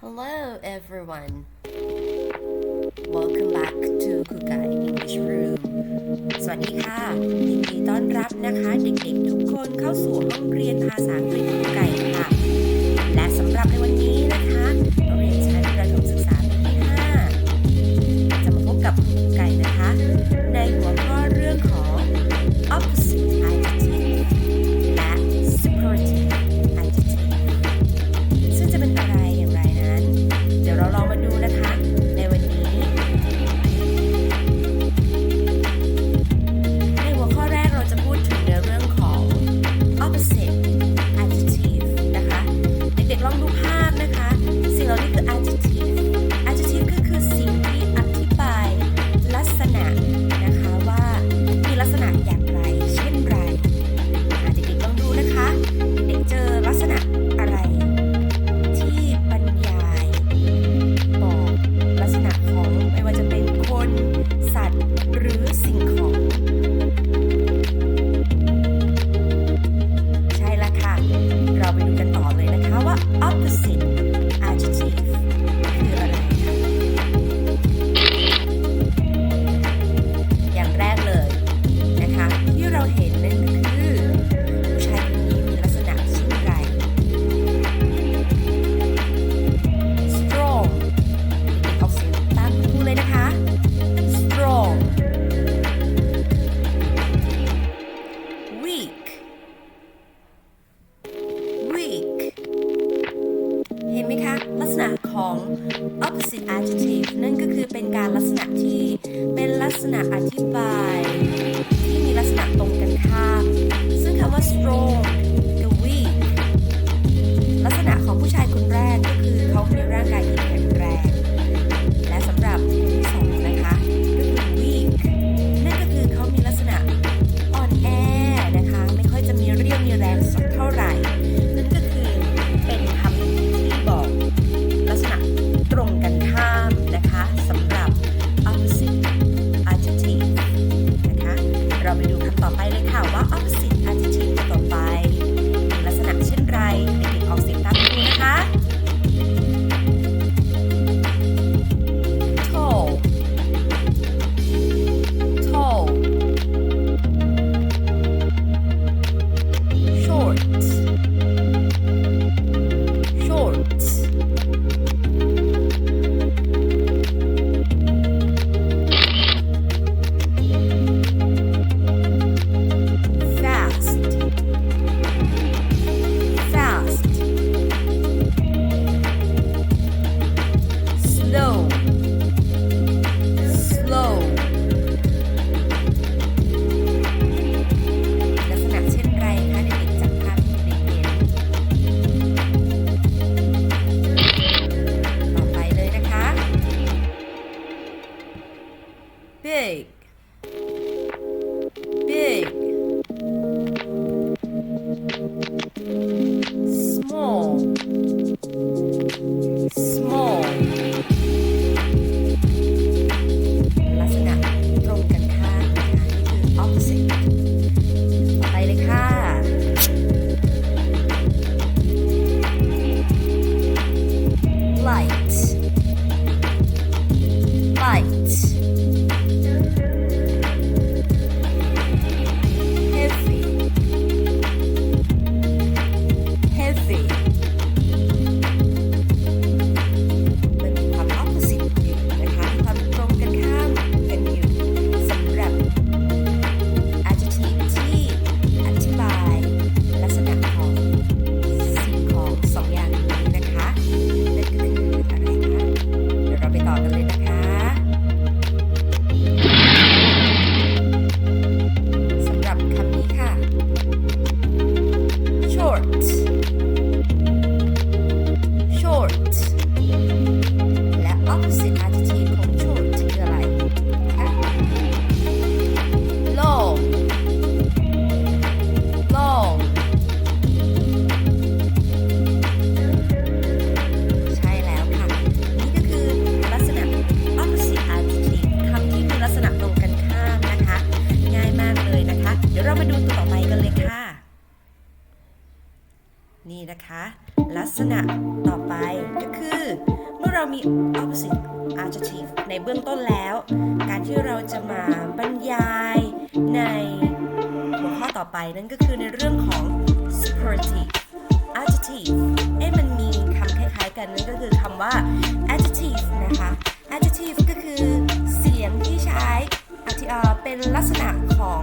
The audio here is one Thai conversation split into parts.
Hello, everyone. Welcome back to Kukai English Room. สวัสดีค่ะยินดีต้อนรับนะคะ เด็กๆทุกคนเข้าสู่ห้องเรียนภาษาอังกฤษคุกไก่ค่ะ ลักษณะต่อไปก็คือ เมื่อเรามี opposite adjective ในเบื้องต้นแล้ว การที่เราจะมาบรรยายในหัวข้อต่อไปนั่นก็คือในเรื่องของ superlative adjective เอ๊ะมันมีคำคล้ายๆกันนั่นก็คือคำว่า adjective นะคะ adjective ก็คือเสียงที่ใช้ เป็นลักษณะของ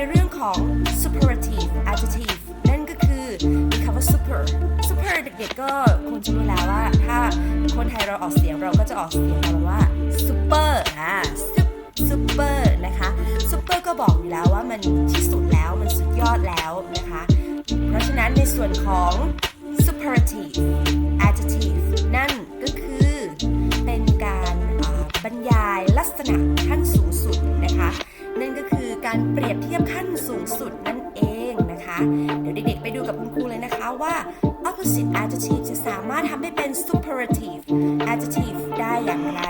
ในเรื่องของ superlative adjective นั่นก็คือมีคำว่า super super เด็กๆก็คงจะรู้แล้วว่า ถ้าคนไทยเราออกเสียงเราก็จะออกเสียงกันว่า super อ่า super นะคะ super ก็บอกอยู่แล้วว่ามันที่สุดแล้วมันสุดยอดแล้วนะคะ เพราะฉะนั้นในส่วนของ superlative adjective นั่นก็คือเป็นการบรรยายลักษณะขั้นสู การเปรียบเทียบขั้นสูงสุดนั่นเองนะคะ เดี๋ยวเด็กๆไปดูกับคุณครูเลยนะคะว่า opposite adjective จะสามารถทำให้เป็น superlative adjective ได้อย่างไร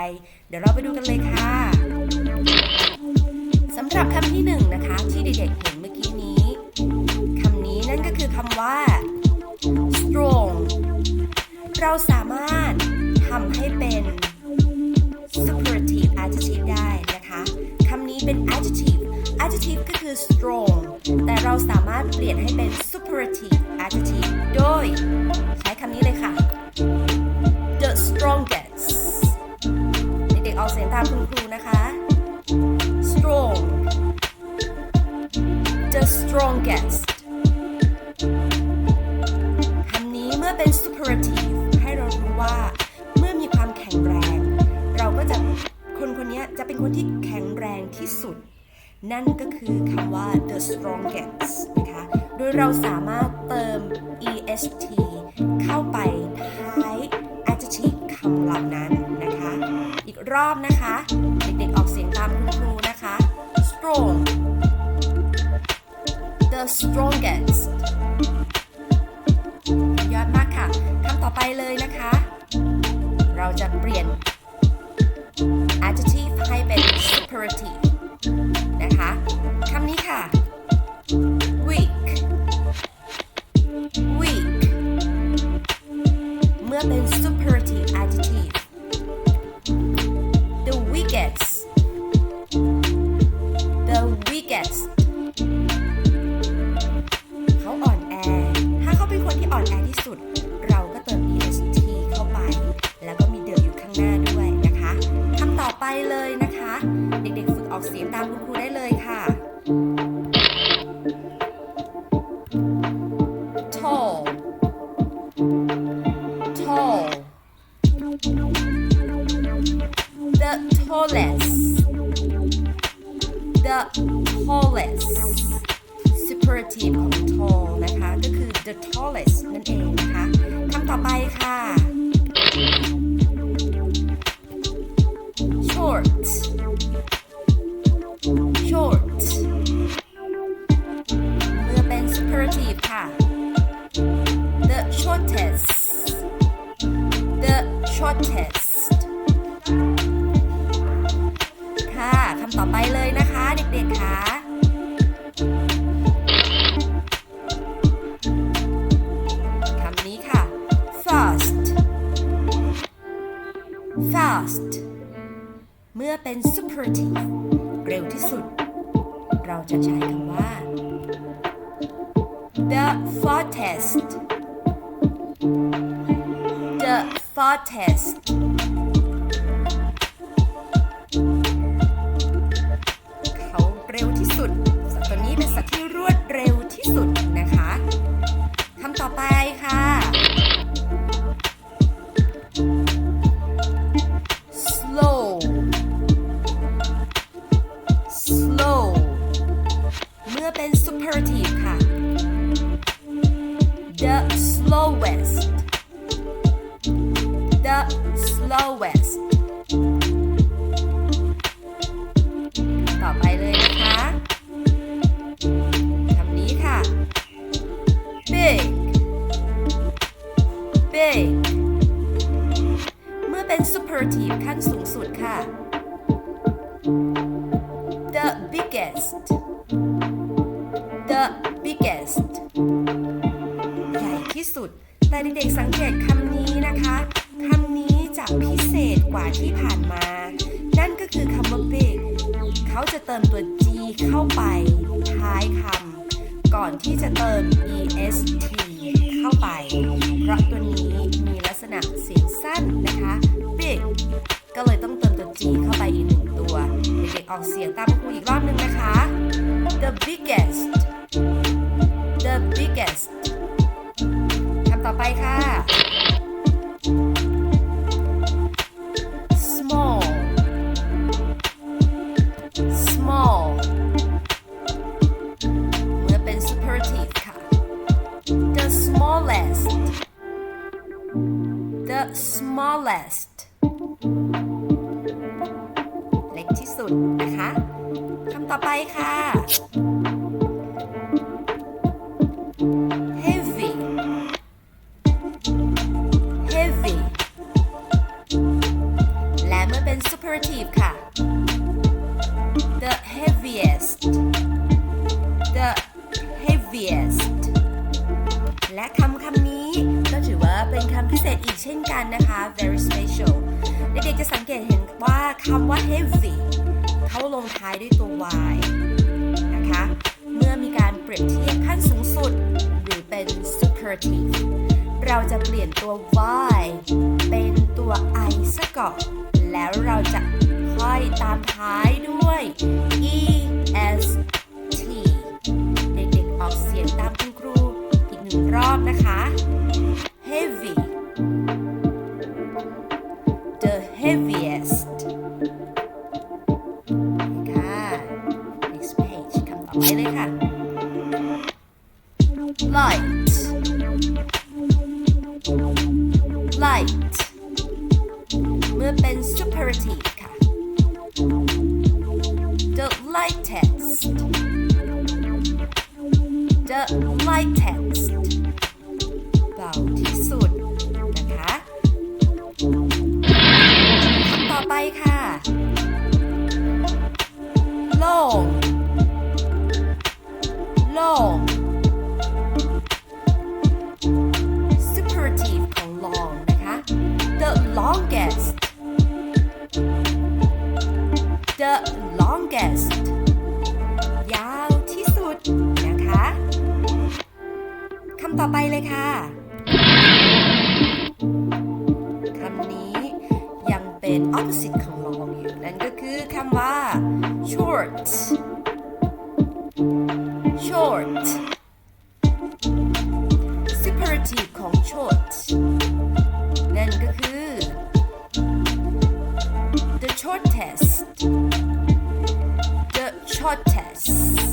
เดี๋ยวเราไปดูกันเลยค่ะสำหรับคำที่หนึ่งนะคะ ที่เด็กๆเห็นเมื่อกี้นี้คำนี้นั่นก็คือคำว่า strong เราสามารถทำให้เป็น superlative adjective ได้นะคะ คำนี้เป็น adjective adjective ก็คือ strong แต่เราสามารถเปลี่ยนให้เป็น superlative adjective โดย ใช้คำนี้เลยค่ะ the strongest เด็กๆออกเสียงตามคุณครูนะคะ strong the strongest คำนี้เมื่อเป็น superlative ให้เรารู้ว่าเมื่อมีความแข็งแรง เราก็จะคนคนนี้จะเป็นคนที่แข็งแรงที่สุด นั่นก็คือคำว่า the strongest นะคะ โดยเราสามารถเติม est เข้าไปท้าย adjective คำเหล่านั้นนะคะ อีกรอบนะคะ เด็กๆออกเสียงตามคุณครูนะคะ strong the strongest ยอดมากค่ะ คำต่อไปเลยนะคะ เราจะเปลี่ยน นั่นเองนะคะคำต่อไปค่ะ short short เมื่อเป็น superlative ค่ะ the shortest the shortest fast เมื่อเป็น superative เร็วที่สุด เราจะใช้คำว่า the fastest the fastest big อนที่จะเติม est เข้าไป เพราะตัวนี้มีลักษณะเสียงสั้นนะคะ big ก็เลยต้องเติมตัว g เข้าไปอีกหนึ่งตัว เด็กๆออกเสียงตามครูอีกรอบหนึ่งนะคะ the biggest the biggest คำต่อไปค่ะ smallest the smallest เล็กที่สุดนะคะคำต่อไปค่ะ heavy heavy และเมื่อเป็น superlative อีกเช่นกันนะคะ very special เด็กๆจะสังเกตเห็นว่าคำว่า heavy เขาลงท้ายด้วยตัว y นะคะ เมื่อมีการเปรียบเทียบขั้นสูงสุด หรือเป็น superlative เราจะเปลี่ยนตัว y เป็นตัว i ซะก่อน แล้วเราจะค่อยตามท้ายด้วย e s the lightest เบาที่สุด นะคะต่อไปค่ะ long long superlative ของ long นะคะ the longest the longest ต่อไปเลยค่ะคำนี้ยังเป็น opposite ของ long อยู่ นั่นก็คือคำว่า short short superlative ของ short นั่นก็คือ the shortest the shortest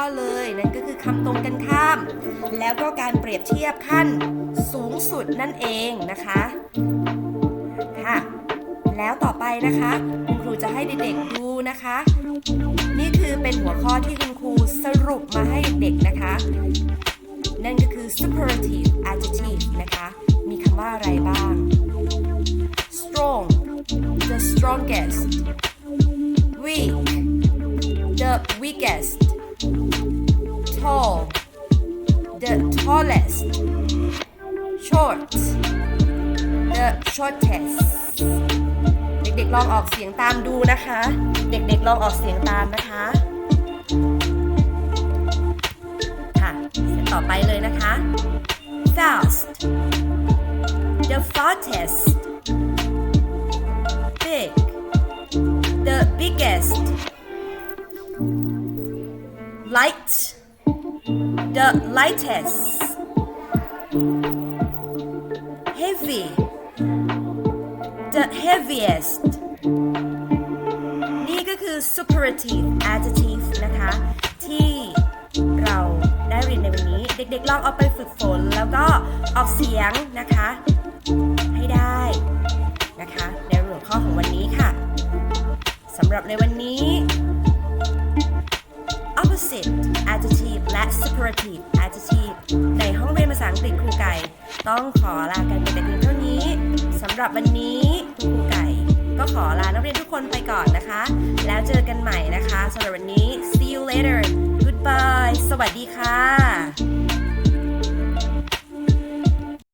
ข้อเลย นั่นก็คือคำตรงกันข้าม แล้วก็การเปรียบเทียบขั้นสูงสุดนั่นเองนะคะค่ะแล้วต่อไปนะคะคุณครูจะให้เด็กๆดูนะคะ นี่คือเป็นหัวข้อที่คุณครูสรุปมาให้เด็กๆนะคะ นั่นก็คือ superlative adjective นะคะ มีคำว่าอะไรบ้าง strong the strongest weak the weakest tall the tallest short the shortest เด็กๆลองออกเสียงตามดูนะคะ เด็กๆลองออกเสียงตามนะคะ ค่ะเสร็จต่อไปเลยนะคะ fast the fastest big the biggest light the lightest heavy the heaviest นี่ก็คือ superlative adjective นะคะ ที่เราได้เรียนในวันนี้ เด็กๆ ลองเอาไปฝึกฝนแล้วก็ออกเสียงนะคะ ให้ได้นะคะ ในหัวข้อของวันนี้ค่ะสำหรับในวันนี้ ต้องขอลากันไปแต่เพียงเท่านี้สำหรับวันนี้คุณครูไก่ ก็ขอลานักเรียนทุกคนไปก่อนนะคะ แล้วเจอกันใหม่นะคะสำหรับวันนี้ see you later goodbye สวัสดีค่ะ